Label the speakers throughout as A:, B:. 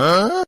A: Huh?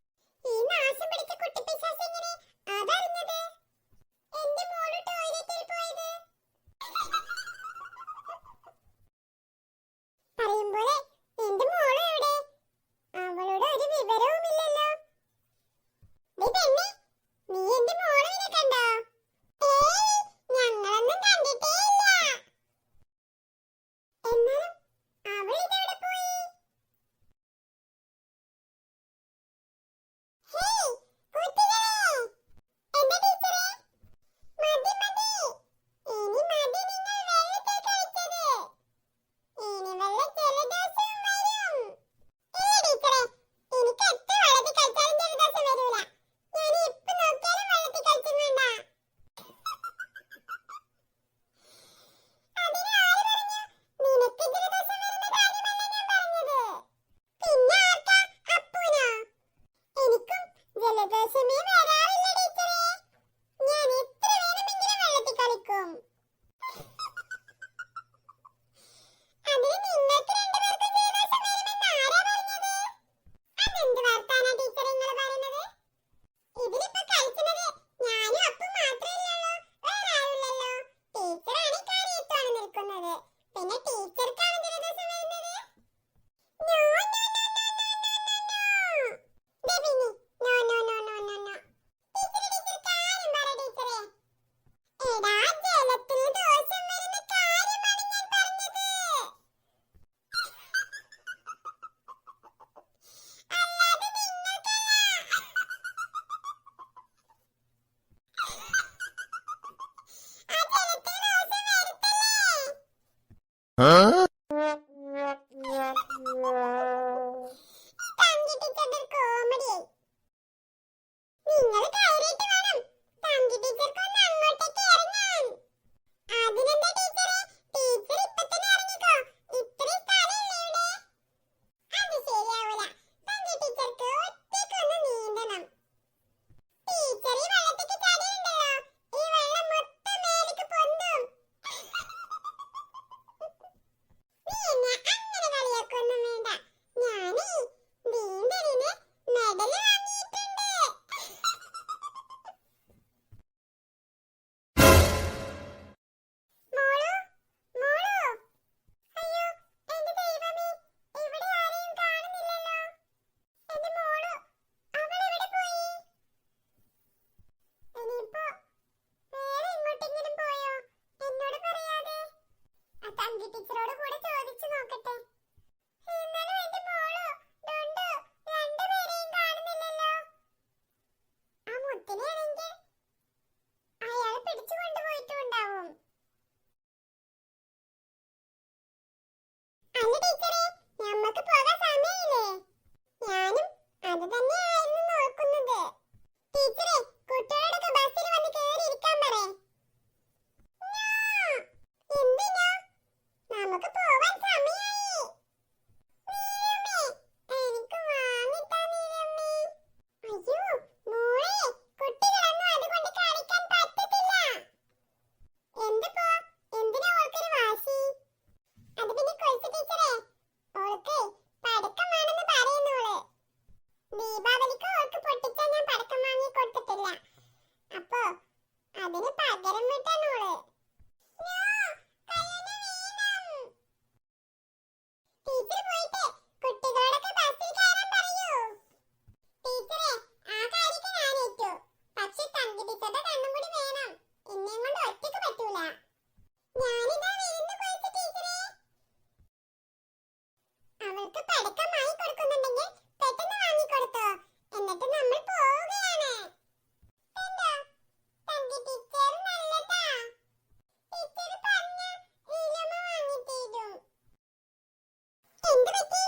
A: கொண்டு வைக்க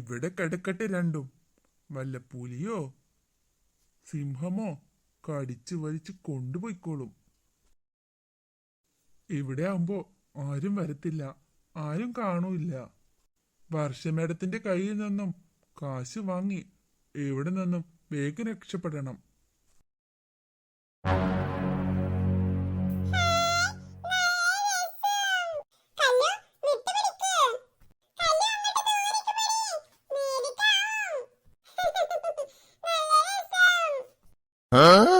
A: ഇവിടെ
B: കിടക്കട്ടെ രണ്ടും. വല്ല പുലിയോ? സിംഹമോ? കടിച്ചു വലിച്ചു കൊണ്ടുപോയിക്കോളും. ഇവിടെ ആവുമ്പോ ആരും വരത്തില്ല. ആരും കാണൂല്ല. വർഷമേടത്തിന്റെ കയ്യിൽ നിന്നും കാശ് വാങ്ങി എവിടെ നിന്നും വേഗം രക്ഷപ്പെടണം.
A: 嗯